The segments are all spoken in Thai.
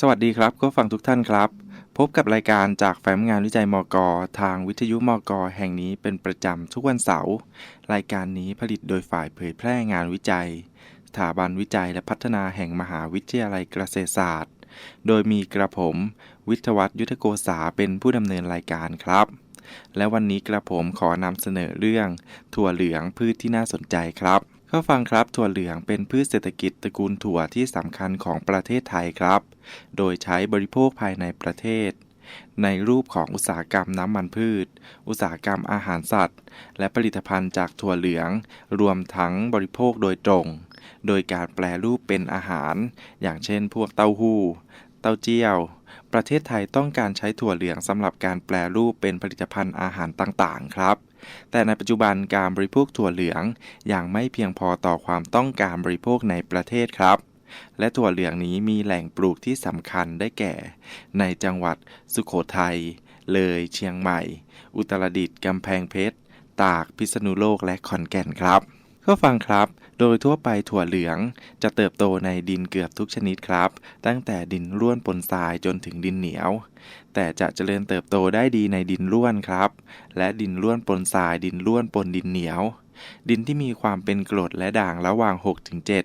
สวัสดีครับ ก็ฟังทุกท่านครับ พบกับรายการจากแฟ้มงานวิจัยมก ทางวิทยุมก แห่งนี้เป็นประจำทุกวันเสาร์รายการนี้ผลิตโดยฝ่ายเผยแพร่งานวิจัย สถาบันวิจัยและพัฒนาแห่งมหาวิทยาลัยเกษตรศาสตร์ โดยมีกระผม วิทยวัฒยุทธโกษาเป็นผู้ดำเนินรายการครับ และวันนี้กระผมขอนำเสนอเรื่อง ถั่วเหลืองพืชที่น่าสนใจครับ ก็ฟังครับถั่วเหลืองเป็นพืชเศรษฐกิจตระกูลถั่วที่สำคัญของประเทศไทยครับ โดยใช้บริโภคภายในประเทศ ในรูปของอุตสาหกรรมน้ำมันพืช อุตสาหกรรมอาหารสัตว์ และผลิตภัณฑ์จากถั่วเหลือง รวมทั้งบริโภคโดยตรง โดยการแปลรูปเป็นอาหาร อย่างเช่น พวกเต้าหู้ เต้าเจี้ยว ประเทศไทยต้องการใช้ถั่วเหลืองสำหรับการแปลรูปเป็นผลิตภัณฑ์อาหารต่างๆ ครับ แต่ในปัจจุบันการบริโภคถั่วเหลืองยังไม่เพียงพอต่อความต้องการบริโภคในประเทศครับ และถั่วเหลืองนี้มีแหล่งปลูกที่สำคัญได้แก่ ในจังหวัดสุขโขทัย เลย เชียงใหม่ อุตรดิตถ์กำแพงเพชร ตาก พิษณุโลก และขอนแก่นครับ ก็ฟังครับ โดยทั่วไปถั่วเหลืองจะเติบโตในดินเกือบทุกชนิดครับ ตั้งแต่ดินร่วนปนทรายจนถึงดินเหนียวแต่จะเจริญเติบโตได้ดีในดินร่วนครับ และดินร่วนปนทรายดินร่วนปนดินเหนียว ดินที่มีความเป็นกรดและด่างระหว่าง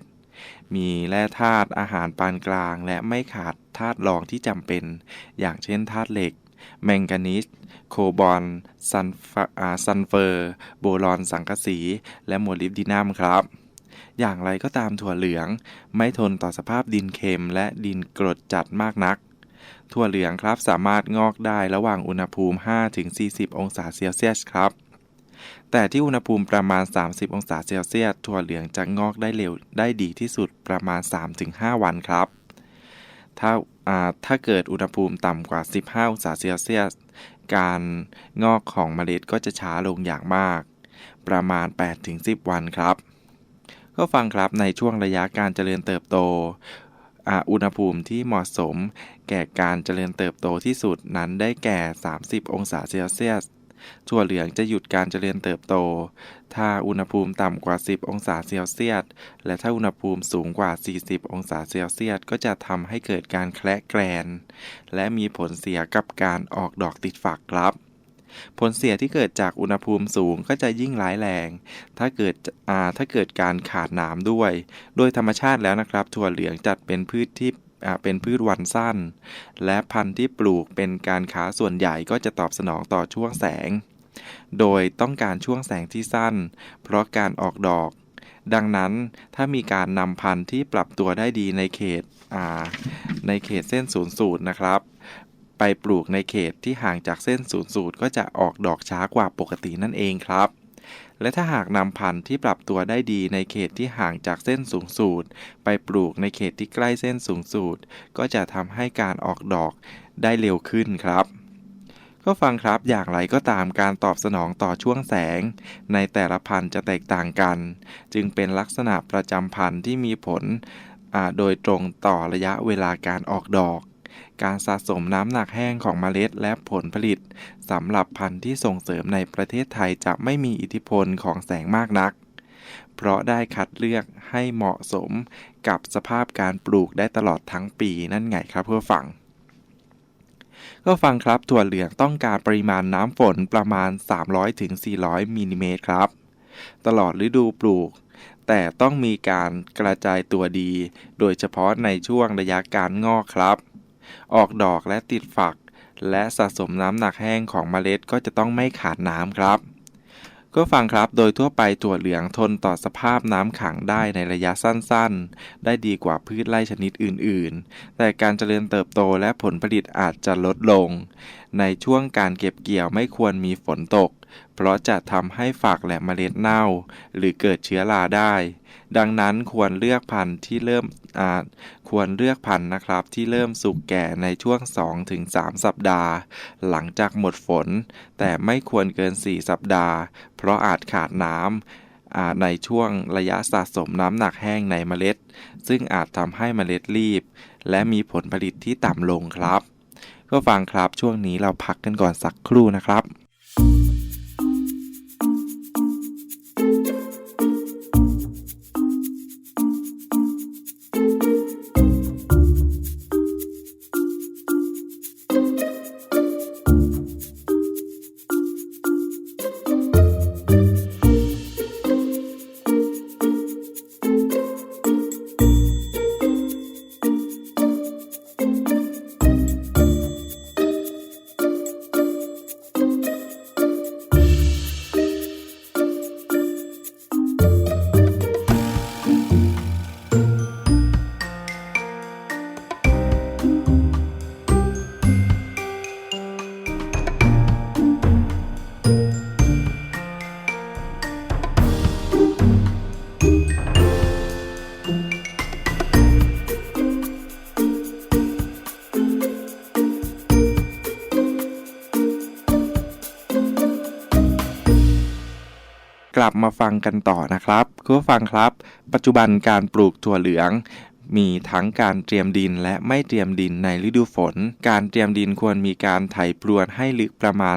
6-7 มีแร่ธาตุอาหารปานกลาง และไม่ขาดธาตุรองที่จำเป็น อย่างเช่นธาตุเหล็ก แมงกานีสโคบอลซันซันเฟอร์ โบรอนสังกะสี และโมลิบดีนัมครับ อย่างไรก็ตามถั่วเหลือง ไม่ทนต่อสภาพดินเค็มและดินกรดจัดมากนัก ถั่วเหลืองครับสามารถงอกได้ระหว่างอุณหภูมิ 5-40 องศาเซลเซียสครับ แต่ที่อุณหภูมิประมาณ 30 องศาเซลเซียสถั่วเหลืองจะงอกได้เร็วได้ดีที่สุดประมาณ 3-5 วันครับ ถ้าถ้าเกิดอุณหภูมิต่ำกว่า 15 องศาเซลเซียส การงอกของเมล็ดก็จะช้าลงอย่างมาก ประมาณ 8-10 วันครับ ก็ฟังครับในช่วงระยะการเจริญเติบโต อุณหภูมิที่เหมาะสม แก่การเจริญเติบโตที่สุดนั้นได้แก่ 30 องศาเซลเซียสถั่วเหลืองจะหยุดการเจริญเติบโต ถ้าอุณหภูมิต่ำกว่า 10 องศาเซลเซียส และถ้าอุณหภูมิสูงกว่า 40 องศาเซลเซียส ก็จะทำให้เกิดการแคละแกรนและมีผลเสียกับการออกดอกติดฝักครับ ผลเสียที่เกิดจากอุณหภูมิสูงก็จะยิ่งร้ายแรง ถ้าเกิดถ้าเกิดการขาดน้ำด้วย โดยธรรมชาติแล้วนะครับถั่วเหลืองจัดเป็นพืชที่เป็นพืชวันสั้น และพันธุ์ที่ปลูกเป็นการค้าส่วนใหญ่ก็จะตอบสนองต่อช่วงแสง โดยต้องการช่วงแสงที่สั้น เพราะการออกดอก ดังนั้นถ้ามีการนำพันธุ์ที่ปรับตัวได้ดีในเขตในเขตเส้นศูนย์สูตรนะครับ ไปปลูกในเขตที่ห่างจากเส้นศูนย์สูตรก็จะออกดอกช้ากว่าปกตินั่นเองครับ และถ้าหากนำพันธุ์ที่ปรับตัวได้ดีในเขตที่ห่างจากเส้นสูงสูตร ไปปลูกในเขตที่ใกล้เส้นสูงสูตร ก็จะทำให้การออกดอกได้เร็วขึ้นครับก็ฟังครับอย่างไรก็ตามการตอบสนองต่อช่วงแสง ในแต่ละพันธุ์จะแตกต่างกัน จึงเป็นลักษณะประจำพันธุ์ที่มีผลโดยตรงต่อระยะเวลาการออกดอก การสะสมน้ำหนักแห้งของเมล็ดและผลผลิตสำหรับพันธุ์ที่ส่งเสริมในประเทศไทยจะไม่มีอิทธิพลของแสงมากนัก เพราะได้คัดเลือกให้เหมาะสมกับสภาพการปลูกได้ตลอดทั้งปีนั่นไงครับเพื่อฟังก็ฟังครับถั่วเหลืองต้องการปริมาณน้ำฝนประมาณ 300-400มิลิเมตรครับ ตลอดฤดูปลูก แต่ต้องมีการกระจายตัวดี โดยเฉพาะในช่วงระยะการงอกครับ ออกดอกและติดฝัก และสะสมน้ำหนักแห้งของเมล็ดก็จะต้องไม่ขาดน้ำครับก็ฟังครับ โดยทั่วไปถั่วเหลืองทนต่อสภาพน้ำขังได้ในระยะสั้นๆ ได้ดีกว่าพืชไร่ชนิดอื่นๆ แต่การเจริญเติบโตและผลผลิตอาจจะลดลง ในช่วงการเก็บเกี่ยวไม่ควรมีฝนตก เพราะจะทำให้ฝักและเมล็ดเน่า หรือเกิดเชื้อราได้ ดังนั้นควรเลือกพันธุ์ที่เริ่มควรเลือกพันธุ์นะครับ ที่เริ่มสุกแก่ในช่วง 2-3 สัปดาห์ หลังจากหมดฝน แต่ไม่ควรเกิน 4 สัปดาห์ เพราะอาจขาดน้ำในช่วงระยะสะสมน้ำหนักแห้งในเมล็ด ซึ่งอาจทำให้เมล็ดรีบ และมีผลผลิตที่ต่ำลงครับ ก็ฟังครับช่วงนี้เราพักกันก่อนสักครู่นะครับ มาฟังกันต่อนะครับคุณผู้ฟังครับ ปัจจุบันการปลูกถั่วเหลืองมีทั้งการเตรียมดินและไม่เตรียมดินในฤดูฝน การเตรียมดินควรมีการไถพรวนให้ลึกประมาณ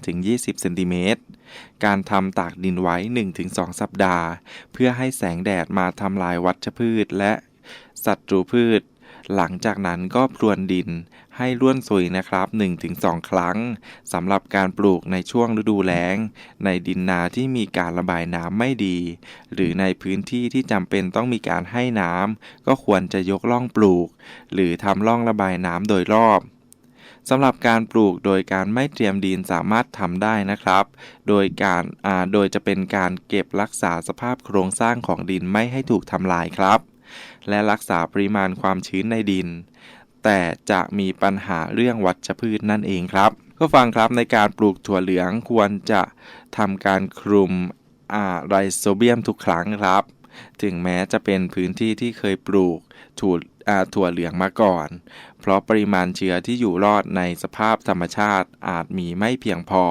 15-20 เซนติเมตร การทำตากดินไว้ 1-2 สัปดาห์ เพื่อให้แสงแดดมาทำลายวัชพืชและศัตรูพืช หลังจากนั้นก็พรวนดิน ให้ร่วนซุยนะครับ 1-2 ครั้งสำหรับการปลูกในช่วงฤดูแล้ง ในดินนาที่มีการระบายน้ำไม่ดี หรือในพื้นที่ที่จำเป็นต้องมีการให้น้ำก็ควรจะยกล่องปลูก หรือทำล่องระบายน้ำโดยรอบสำหรับการปลูกโดยการไม่เตรียมดินสามารถทำได้นะครับ โดยการโดยจะเป็นการเก็บรักษาสภาพโครงสร้างของดินไม่ให้ถูกทำลายครับ และรักษาปริมาณความชื้นในดิน แต่จะมีปัญหาเรื่องวัชพืชนั่นเองครับ ก็ฟังครับในการปลูกถั่วเหลืองควรจะทำการคลุมไรโซเบียมทุกครั้งครับ ถึงแม้จะเป็นพื้นที่ที่เคยปลูกถั่วถั่วเหลืองมาก่อน เพราะปริมาณเชื้อที่อยู่รอดในสภาพธรรมชาติอาจมีไม่เพียงพอ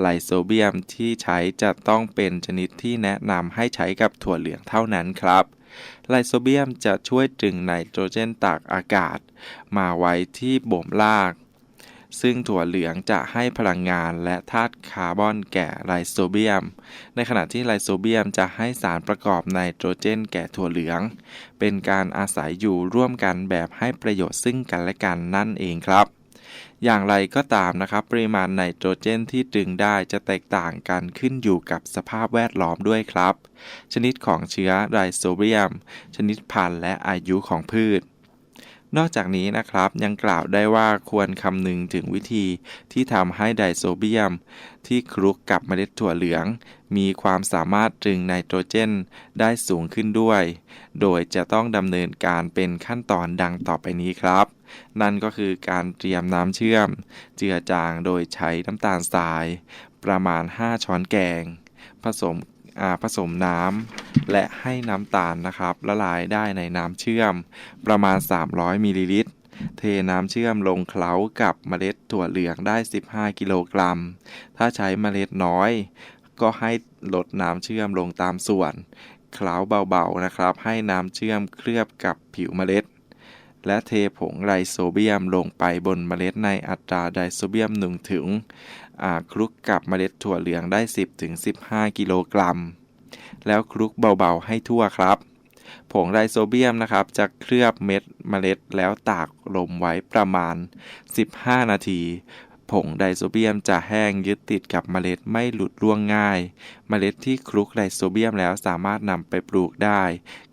ไลโซเบียมที่ใช้จะต้องเป็นชนิดที่แนะนำให้ใช้กับถั่วเหลืองเท่านั้นครับ ไลโซเบียมจะช่วยดึงไนโตรเจนตากอากาศ มาไว้ที่บ่มราก ซึ่งถั่วเหลืองจะให้พลังงานและธาตุคาร์บอนแก่ไลโซเบียม ในขณะที่ไลโซเบียมจะให้สารประกอบไนโตรเจนแก่ถั่วเหลือง เป็นการอาศัยอยู่ร่วมกันแบบให้ประโยชน์ซึ่งกันและกันนั่นเองครับ อย่างไรก็ตามนะครับ ปริมาณไนโตรเจนที่ดึงได้จะแตกต่างกันขึ้นอยู่กับสภาพแวดล้อมด้วยครับ ชนิดของเชื้อไลโซเบียม ชนิดพันธุ์และอายุของพืช นอกจากนี้นะครับยังกล่าวได้ว่าควรคำนึงถึงวิธีที่ทำให้ไดโซเบียม ที่คลุกกับเมล็ดถั่วเหลือง มีความสามารถดึงไนโตรเจนได้สูงขึ้นด้วย โดยจะต้องดำเนินการเป็นขั้นตอนดังต่อไปนี้ครับ นั่นก็คือการเตรียมน้ำเชื่อม เจือจางโดยใช้น้ำตาลทราย ประมาณ 5 ช้อนแกง ผสมผสมน้ำและให้น้ำตาลนะครับ ละลายได้ในน้ำเชื่อม ประมาณ 300มิลลิลิตรเทน้ำเชื่อมลงเคล้ากับเมล็ดถั่วเหลืองได้ 15 กิโลกรัม ถ้าใช้เมล็ดน้อย ก็ให้ลดน้ำเชื่อมลงตามส่วน เคล้าเบาๆนะครับ ให้น้ำเชื่อมเคลือบกับผิวเมล็ด และเทผงไรโซเบียมลงไปบนเมล็ดในอัตราไดโซเบียมหนึ่งถึงคลุกกับเมล็ดถั่วเหลืองได้ 10-15 กิโลกรัม แล้วคลุกเบาๆให้ทั่วครับ ผงไรโซเบียมนะครับ จะเคลือบเม็ดเมล็ดแล้วตากลมไว้ประมาณ 15 นาที ผงไดโซเบียมจะแห้งยึดติดกับเมล็ดไม่หลุดร่วงง่าย เมล็ดที่คลุกไดโซเบียมแล้วสามารถนำไปปลูกได้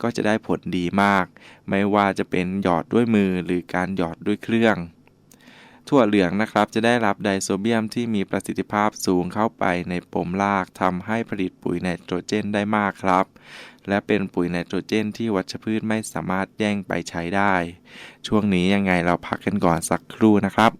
ก็จะได้ผลดีมาก ไม่ว่าจะเป็นหยอดด้วยมือหรือการหยอดด้วยเครื่องถั่วเหลืองนะครับจะได้รับไดโซเบียมที่มีประสิทธิภาพสูงเข้าไปในปมรากทำให้ผลิตปุ๋ยไนโตรเจนได้มากครับ และเป็นปุ๋ยไนโตรเจนที่วัชพืชไม่สามารถแย่งไปใช้ได้ ช่วงนี้ยังไงเราพักกันก่อนสักครู่นะครับ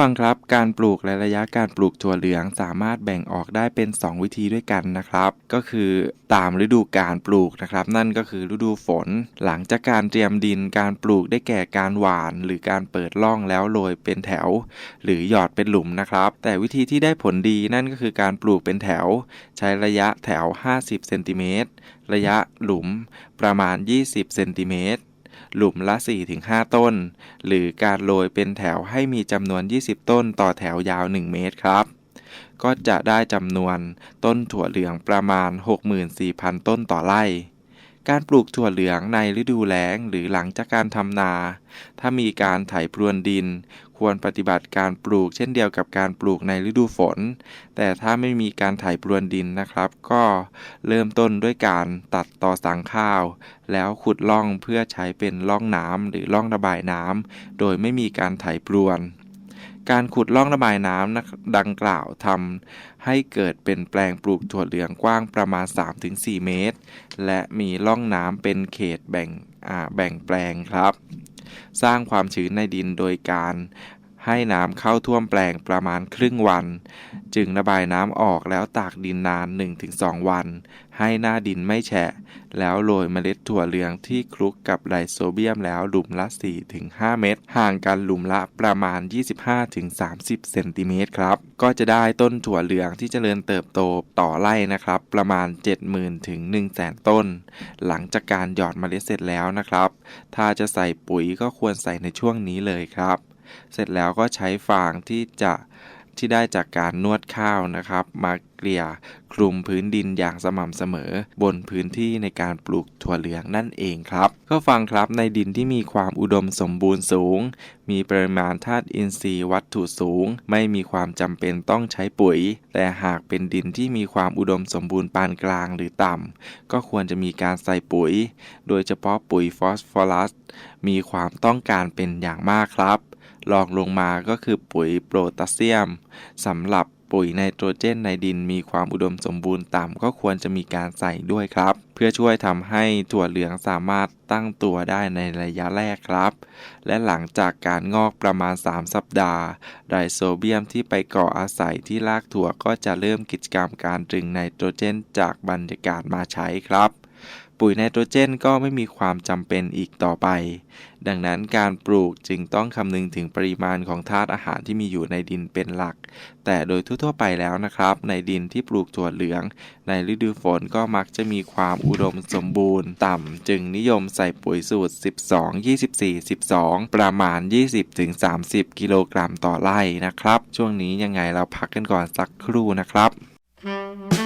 ฟังครับ การปลูกและระยะการปลูกถั่วเหลืองสามารถแบ่งออกได้เป็น 2 วิธีด้วยกันนะครับ ก็คือตามฤดูการปลูกนะครับ นั่นก็คือฤดูฝน หลังจากการเตรียมดินการปลูกได้แก่การหว่าน หรือการเปิดร่องแล้วโรยเป็นแถว หรือหยอดเป็นหลุมนะครับ แต่วิธีที่ได้ผลดีนั่นก็คือการปลูกเป็นแถว ใช้ระยะแถว 50 เซนติเมตร ระยะหลุมประมาณ 20 เซนติเมตร หลุมละ 4-5 ต้น หรือการโรยเป็นแถวให้มีจำนวน 20 ต้นต่อแถวยาว 1 เมตรครับ ก็จะได้จำนวนต้นถั่วเหลืองประมาณ 64,000 ต้นต่อไร่การปลูกถั่วเหลืองในฤดูแล้งหรือหลังจากการทำนา ถ้ามีการไถพรวนดิน ควรปฏิบัติการปลูกเช่นเดียวกับการปลูกในฤดูฝน แต่ถ้าไม่มีการไถพรวนดินนะครับ ก็เริ่มต้นด้วยการตัดต่อสังข้าว แล้วขุดร่องเพื่อใช้เป็นร่องน้ำหรือร่องระบายน้ำโดยไม่มีการไถพรวนการขุดร่องระบายน้ำนะดังกล่าวทำให้เกิดเป็นแปลงปลูกถั่วเหลืองกว้างประมาณ 3-4 เมตร และมีร่องน้ำเป็นเขตแบ่งแบ่งแปลงครับ สร้างความชื้นในดินโดยการ ให้น้ำเข้าท่วมแปลงประมาณครึ่งวัน จึงระบายน้ำออกแล้วตากดินนาน 1-2 วัน ให้หน้าดินไม่แฉะ แล้วโรยเมล็ดถั่วเหลืองที่คลุกกับไดโซเบียมแล้วหลุมละ 4-5 เม็ดห่างกันหลุมละประมาณ 25-30 เซนติเมตรครับ ก็จะได้ต้นถั่วเหลืองที่เจริญเติบโตต่อไร่นะครับ ประมาณ 70,000ถึง100,000 ต้น หลังจากการหยอดเมล็ดเสร็จแล้วนะครับ ถ้าจะใส่ปุ๋ยก็ควรใส่ในช่วงนี้เลยครับ เสร็จแล้วก็ใช้ฟางที่จะที่ได้จากการนวดข้าวนะครับ มาเกลี่ยคลุมพื้นดินอย่างสม่ำเสมอ บนพื้นที่ในการปลูกถั่วเหลืองนั่นเองครับ ก็ฟังครับในดินที่มีความอุดมสมบูรณ์สูง มีปริมาณธาตุอินทรีย์วัตถุสูง ไม่มีความจำเป็นต้องใช้ปุ๋ย แต่หากเป็นดินที่มีความอุดมสมบูรณ์ปานกลางหรือต่ำก็ควรจะมีการใส่ปุ๋ย โดยเฉพาะปุ๋ยฟอสฟอรัสมีความต้องการเป็นอย่างมากครับ รองลงมาก็คือปุ๋ยโพแทสเซียมสำหรับปุ๋ยไนโตรเจนในดินมีความอุดมสมบูรณ์ต่ำก็ควรจะมีการใส่ด้วยครับ เพื่อช่วยทำให้ถั่วเหลืองสามารถตั้งตัวได้ในระยะแรกครับ และหลังจากการงอกประมาณ 3 สัปดาห์ ไดโซเบียมที่ไปเกาะอาศัยที่รากถั่วก็จะเริ่มกิจกรรมการดึงไนโตรเจนจากบรรยากาศมาใช้ครับ ปุ๋ยไนโตรเจนก็ไม่มีความจำเป็นอีกต่อไป ดังนั้นการปลูกจึงต้องคำนึงถึงปริมาณของธาตุอาหารที่มีอยู่ในดินเป็นหลัก แต่โดยทั่วๆไปแล้วนะครับ ในดินที่ปลูกถั่วเหลือง ในฤดูฝนก็มักจะมีความอุดมสมบูรณ์ ต่ำจึงนิยมใส่ปุ๋ยสูตร 12 24 12 ประมาณ 20-30 กิโลกรัมต่อไร่นะครับ ช่วงนี้ยังไงเราพักกันก่อนสักครู่นะครับเ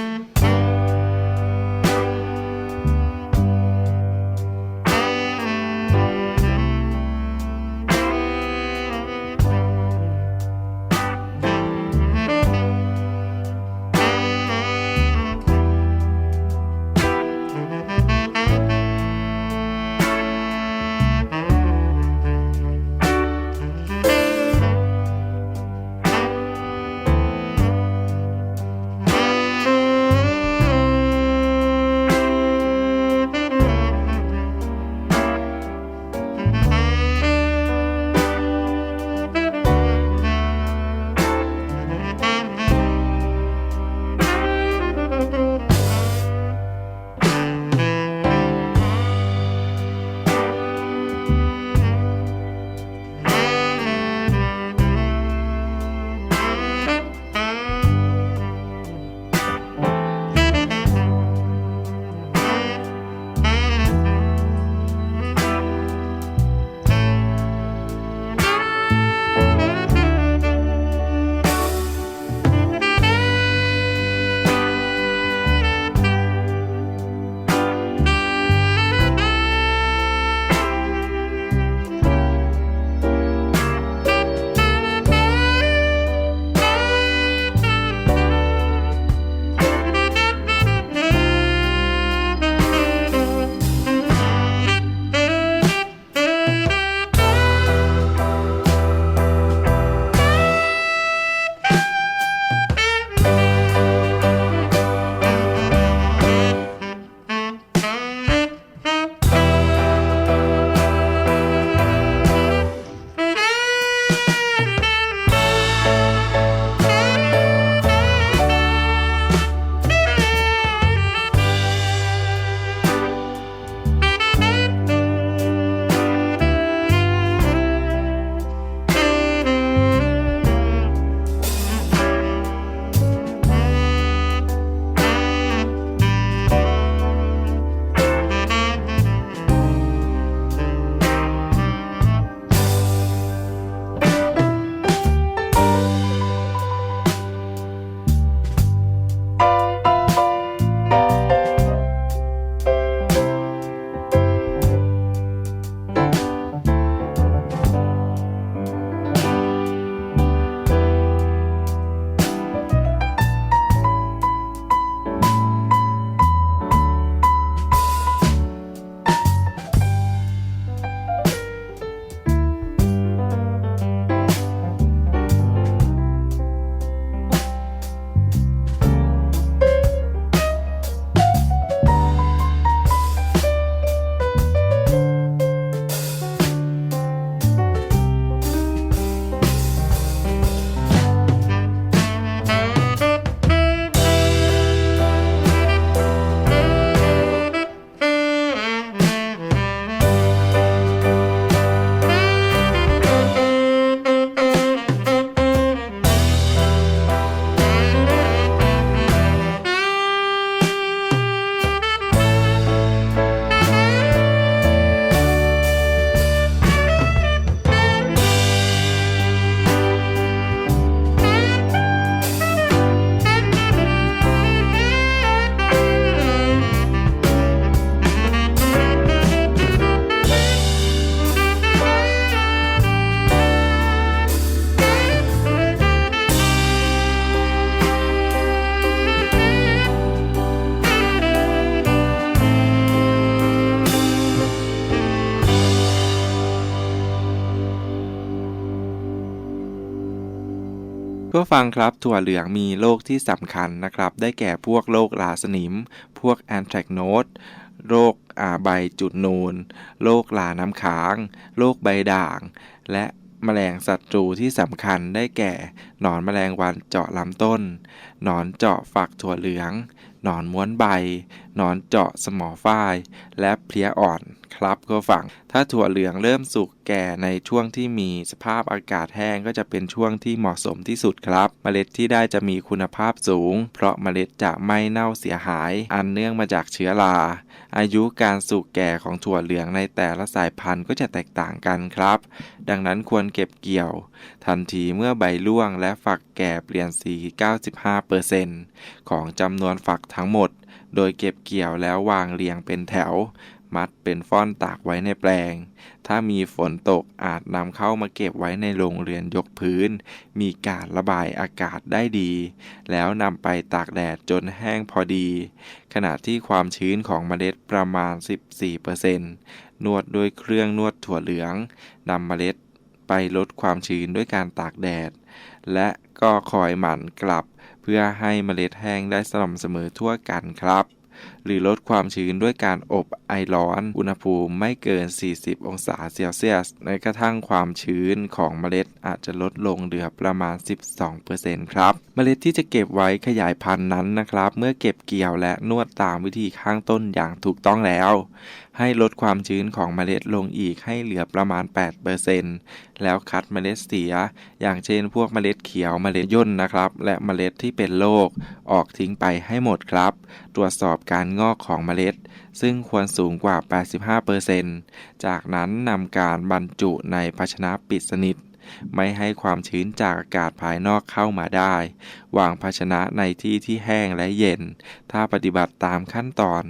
ฟังครับถั่วเหลืองมีโรคที่สำคัญนะครับ ได้แก่พวกโรคลาสนิม พวกแอนแทรกโนดโรคอาใบจุดนูน โรคลาน้ำค้าง โรคใบด่าง และแมลงศัตรูที่สำคัญได้แก่ หนอนแมลงวันเจาะลำต้น หนอนเจาะฝักถั่วเหลือง หนอนม้วนใบ หนอนเจาะสมอฝ้าย และเพลี้ยอ่อนครับก็ฝัง ถ้าถั่วเหลืองเริ่มสุกแก่ในช่วงที่มีสภาพอากาศแห้งก็จะเป็นช่วงที่เหมาะสมที่สุดครับ เมล็ดที่ได้จะมีคุณภาพสูง เพราะเมล็ดจะไม่เน่าเสียหาย อันเนื่องมาจากเชื้อรา อายุการสุกแก่ของถั่วเหลืองในแต่ละสายพันธุ์ก็จะแตกต่างกันครับ ดังนั้นควรเก็บเกี่ยว ทันทีเมื่อใบร่วงและฝักแก่เปลี่ยนสี 95%ของจำนวนฝักทั้งหมด โดยเก็บเกี่ยวแล้ววางเรียงเป็นแถว มัดเป็นฟ่อนตากไว้ในแปลง ถ้ามีฝนตกอาจนำเข้ามาเก็บไว้ในโรงเรือนยกพื้น มีการระบายอากาศได้ดี แล้วนำไปตากแดดจนแห้งพอดี ขณะที่ความชื้นของเมล็ดประมาณ 14%นวดด้วยเครื่องนวดถั่วเหลืองนำเมล็ด ไปลดความชื้นด้วยการตากแดด และก็คอยหมั่นกลับ เพื่อให้เมล็ดแห้งได้สม่ำเสมอทั่วกันครับ หรือลดความชื้นด้วยการอบไอร้อน อุณหภูมิไม่เกิน 40 องศาเซลเซียส ในกระทั่งความชื้นของเมล็ดอาจจะลดลงเหลือประมาณ 12%ครับ เมล็ดที่จะเก็บไว้ขยายพันธุ์นั้นนะครับ เมื่อเก็บเกี่ยวและนวดตามวิธีข้างต้นอย่างถูกต้องแล้ว ให้ลดความชื้นของเมล็ดลงอีกให้เหลือประมาณ 8%แล้วคัดเมล็ดเสีย อย่างเช่น พวกเมล็ดเขียวเมล็ดย่นนะครับ และเมล็ดที่เป็นโรคออกทิ้งไปให้หมดครับ ตรวจสอบการงอกของเมล็ด ซึ่งควรสูงกว่า 85%จากนั้นนำการบรรจุในภาชนะปิดสนิท ไม่ให้ความชื้นจากอากาศภายนอกเข้ามาได้ วางภาชนะในที่ที่แห้งและเย็น ถ้าปฏิบัติตามขั้นตอน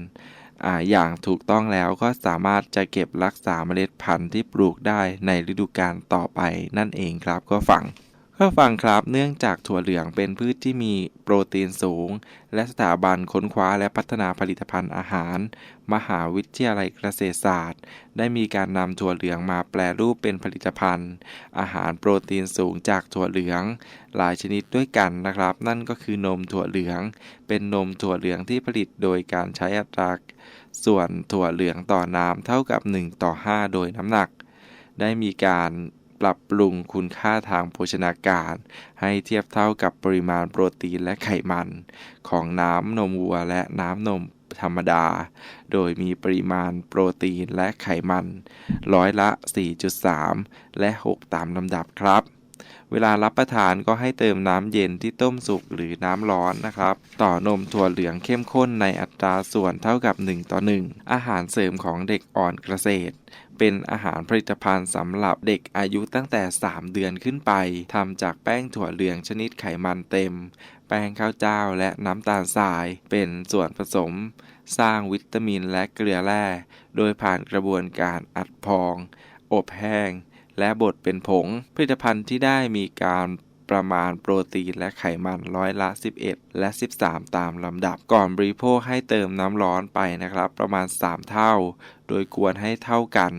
ออย่างถูกต้องแล้วก็สามารถจะเก็บรักษาเมล็ดพันธุ์ที่ปลูกได้ในฤดูกาลต่อไปนั่นเองครับก็ฟัง ก็ฟังครับ เนื่องจากถั่วเหลืองเป็นพืชที่มีโปรตีนสูง และสถาบันค้นคว้าและพัฒนาผลิตภัณฑ์อาหาร มหาวิทยาลัยเกษตรศาสตร์ ได้มีการนำถั่วเหลืองมาแปลรูปเป็นผลิตภัณฑ์ อาหารโปรตีนสูงจากถั่วเหลือง หลายชนิดด้วยกันนะครับ นั่นก็คือนมถั่วเหลือง เป็นนมถั่วเหลืองที่ผลิตโดยการใช้อัตราส่วนถั่วเหลืองต่อน้ำเท่ากับ 1 ต่อ 5 โดยน้ำหนัก ได้มีการ รับปรุงคุณค่าทางโภชนาการ ให้เทียบเท่ากับปริมาณโปรตีนและไขมัน ของน้ำนมวัวและน้ำนมธรรมดา โดยมีปริมาณโปรตีนและไขมัน ร้อยละ 4.3 และ 6 ตามลำดับครับ เวลารับประทานก็ให้เติมน้ำเย็นที่ต้มสุกหรือน้ำร้อนนะครับ ต่อนมถั่วเหลืองเข้มข้นในอัตราส่วนเท่ากับ 1 ต่อ 1 อาหารเสริมของเด็กอ่อนเกษตร เป็นอาหารผลิตภัณฑ์สำหรับเด็กอายุตั้งแต่ 3 เดือนขึ้นไปทำจากแป้งถั่วเหลืองชนิดไขมันเต็ม แป้งข้าวเจ้าและน้ำตาลทราย เป็นส่วนผสม สร้างวิตามินและเกลือแร่ โดยผ่านกระบวนการอัดพอง อบแห้ง และบดเป็นผง ผลิตภัณฑ์ที่ได้มีการ ประมาณโปรตีนและไขมันร้อยละ 11 และ 13 ตามลำดับ ก่อนบริโภคให้เติมน้ำร้อนไปนะครับ ประมาณ 3 เท่า โดยควรให้เท่ากัน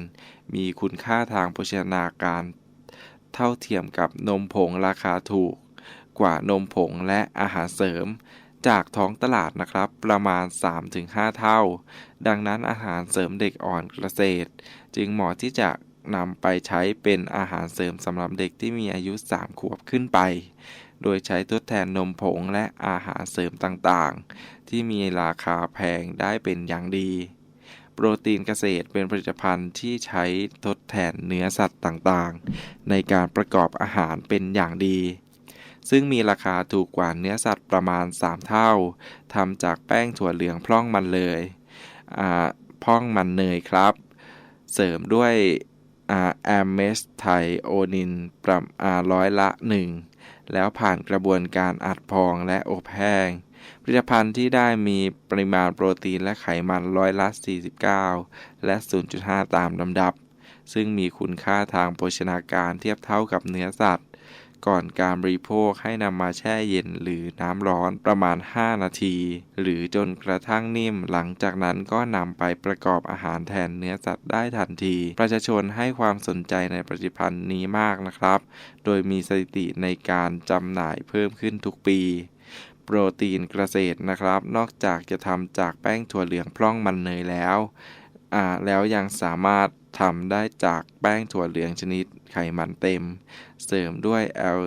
มีคุณค่าทางโภชนาการ เท่าเทียมกับนมผงราคาถูก กว่านมผงและอาหารเสริมจากท้องตลาดนะครับประมาณ 3-5 เท่า ดังนั้นอาหารเสริมเด็กอ่อนเกษตร จึงเหมาะที่จะ นำไปใช้เป็นอาหารเสริมสำหรับเด็กที่มีอายุ 3 ขวบขึ้นไป โดยใช้ทดแทนนมผงและอาหารเสริมต่างๆ ที่มีราคาแพงได้เป็นอย่างดี โปรตีนเกษตรเป็นผลิตภัณฑ์ที่ใช้ทดแทนเนื้อสัตว์ต่างๆ ในการประกอบอาหารเป็นอย่างดี ซึ่งมีราคาถูกกว่าเนื้อสัตว์ประมาณ 3 เท่าทำจากแป้งถั่วเหลืองพร่องมันเลยพร่องมันเนยครับ เสริมด้วย แอมเมสไทโอนิน ประมาร้อยละหนึ่งแล้วผ่านกระบวนการอัดพองและอบแห้ง ผลิตภัณฑ์ที่ได้มีปริมาณโปรตีนและไขมันร้อยละ 49 และ 0.5 ตามลำดับ ซึ่งมีคุณค่าทางโภชนาการเทียบเท่ากับเนื้อสัตว์ ก่อนการบริโภคให้นำมาแช่เย็นหรือน้ำร้อนประมาณ 5 นาที หรือจนกระทั่งนิ่ม หลังจากนั้นก็นำไปประกอบอาหารแทนเนื้อสัตว์ได้ทันที ประชาชนให้ความสนใจในผลิตภัณฑ์นี้มากนะครับ โดยมีสถิติในการจำหน่ายเพิ่มขึ้นทุกปีโปรตีนเกษตรนะครับ นอกจากจะทำจากแป้งถั่วเหลืองพร่องมันเนยแล้ว แล้วยังสามารถทำได้จากแป้งถั่วเหลืองชนิดไขมันเต็ม เสริมด้วยแอล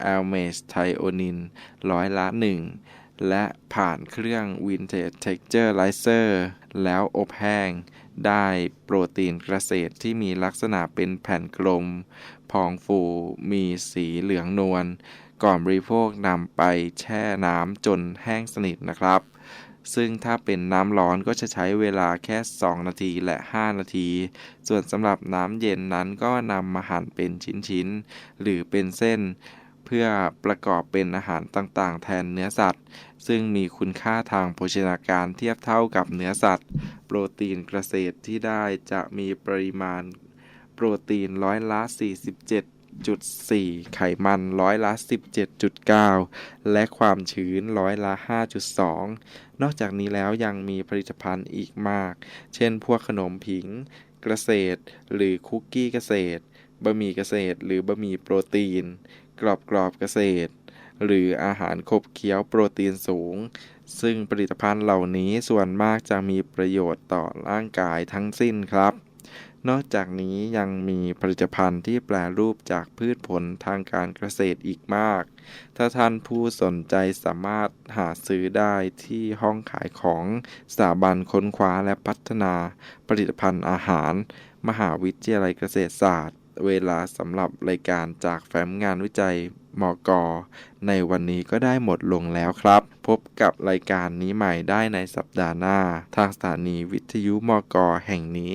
แอลเมสไทโอนินร้อยละหนึ่งและผ่านเครื่อง Vintage Texture Lizer แล้วอบแห้ง ได้โปรตีนเกษตรที่มีลักษณะเป็นแผ่นกลม พองฟูมีสีเหลืองนวลก่อนบริโภคนำไปแช่น้ำจนแห้งสนิทนะครับ ซึ่งถ้าเป็นน้ำร้อนก็จะใช้เวลาแค่ 2 นาทีและ 5 นาที ส่วนสำหรับน้ำเย็นนั้นก็นำมาหั่นเป็นชิ้นๆ หรือเป็นเส้น เพื่อประกอบเป็นอาหารต่างๆ แทนเนื้อสัตว์ ซึ่งมีคุณค่าทางโภชนาการเทียบเท่ากับเนื้อสัตว์ โปรตีนเกษตรที่ได้จะมีปริมาณโปรตีนร้อยละ 47.4ไขมันร้อยละ 17.9 และความชื้นร้อยละ 5.2 นอกจากนี้แล้วยังมีผลิตภัณฑ์อีกมาก เช่น พวกขนมผิงเกษตร หรือคุกกี้เกษตร บะหมี่เกษตร หรือบะหมี่โปรตีน กรอบกรอบกเกษตร หรืออาหารขบเคี้ยวโปรตีนสูง ซึ่งผลิตภัณฑ์เหล่านี้ส่วนมากจะมีประโยชน์ต่อร่างกายทั้งสิ้นครับ นอกจากนี้ยังมีผลิตภัณฑ์ที่แปลรูปจากพืชผลทางการเกษตรอีกมาก ถ้าท่านผู้สนใจสามารถหาซื้อได้ที่ห้องขายของสถาบันค้นคว้าและพัฒนา ผลิตภัณฑ์อาหาร มหาวิทยาลัยเกษตรศาสตร์ เวลาสำหรับรายการจากแฟ้มงานวิจัยมก ในวันนี้ก็ได้หมดลงแล้วครับ พบกับรายการนี้ใหม่ได้ในสัปดาห์หน้า ทางสถานีวิทยุมก แห่งนี้